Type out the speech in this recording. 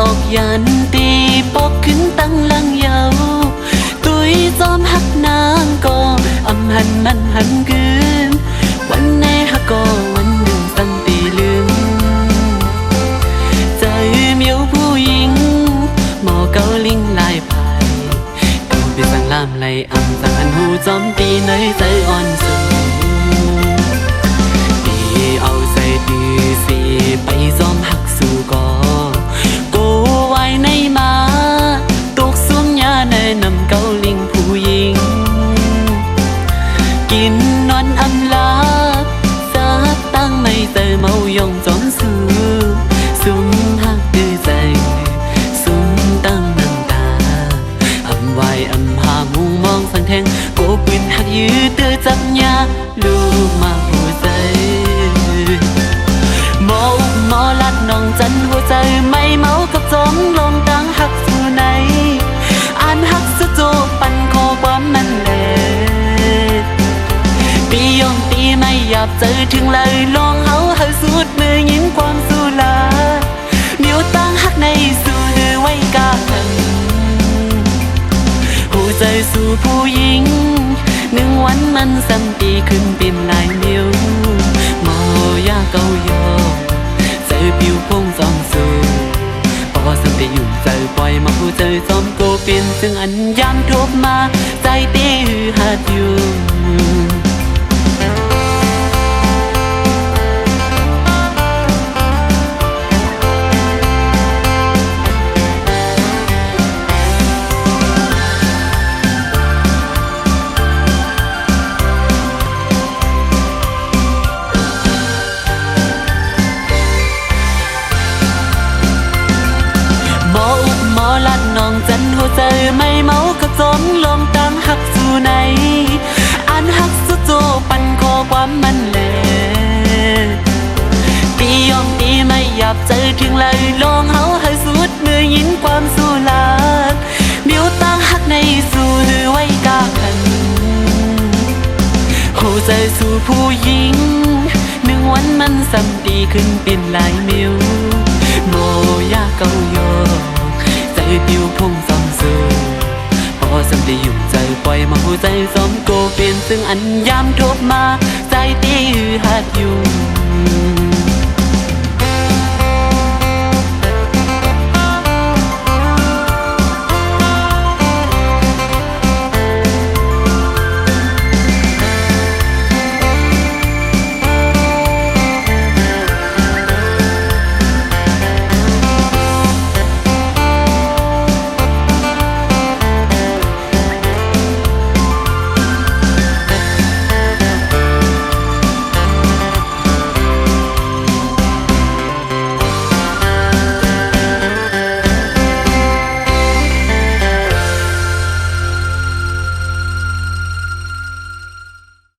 ออกยันตีปอกขึ้นตั้งลังเยาตุยจอมหักนางก็อำหันมันหันคืนวันไหนหักก็วันหนึ่งตั้งตีลืมใจเหมียวผู้หญิงหมอเกาลิงลายพายกูไปสั่งลามไลอำสั่งหันหูจอมตีในใจอ่อนสูงำไว้อำหามุงมองสังแทงโกปืนหักยื้อเตือจับยาลูกมาหัวใจหมออุกหมอลัดน้องจันหัวใจไม่เมากับจมลมตั้งหักสู่ไหนอ่านหักสุโจปันคอความมันแหลตียองตีไม่หยับเจอถึงเลยลองเฮา ใจสู่ผู้หญิง หนึ่งวันมันสัมปีขึ้นเป็นหลายนิ้วมอยาเกายอใจอผิวพงสอมสูพอสัมปีอยู่ใจปล่อยมาผู้ใจซ้อมโกเปลี่ยนซึ่งอันยามทบมา ใจตีหือหัดอยู่ ลัดน้องจันหัวใจไม่เมากับจมลมตั้งหักสู่ในอันหักสุดโจปันคอความมันแหลตียอมตีไม่หยับเจอถึงเลยลองเฮาให้สุดมือยินความสู่ลาดมิวตั้งหักในสู่หือไว้กาขันหัวใจสู่ผู้หญิงหนึ่งวันมันสัมดีขึ้นเป็นหลายมิวโมยาเกาโย สัมดีอยู่ใจปล่อยมาหัวใจซ้อมโกเป็นซึ่งอันยามทบมา ใจตีหัดอยู่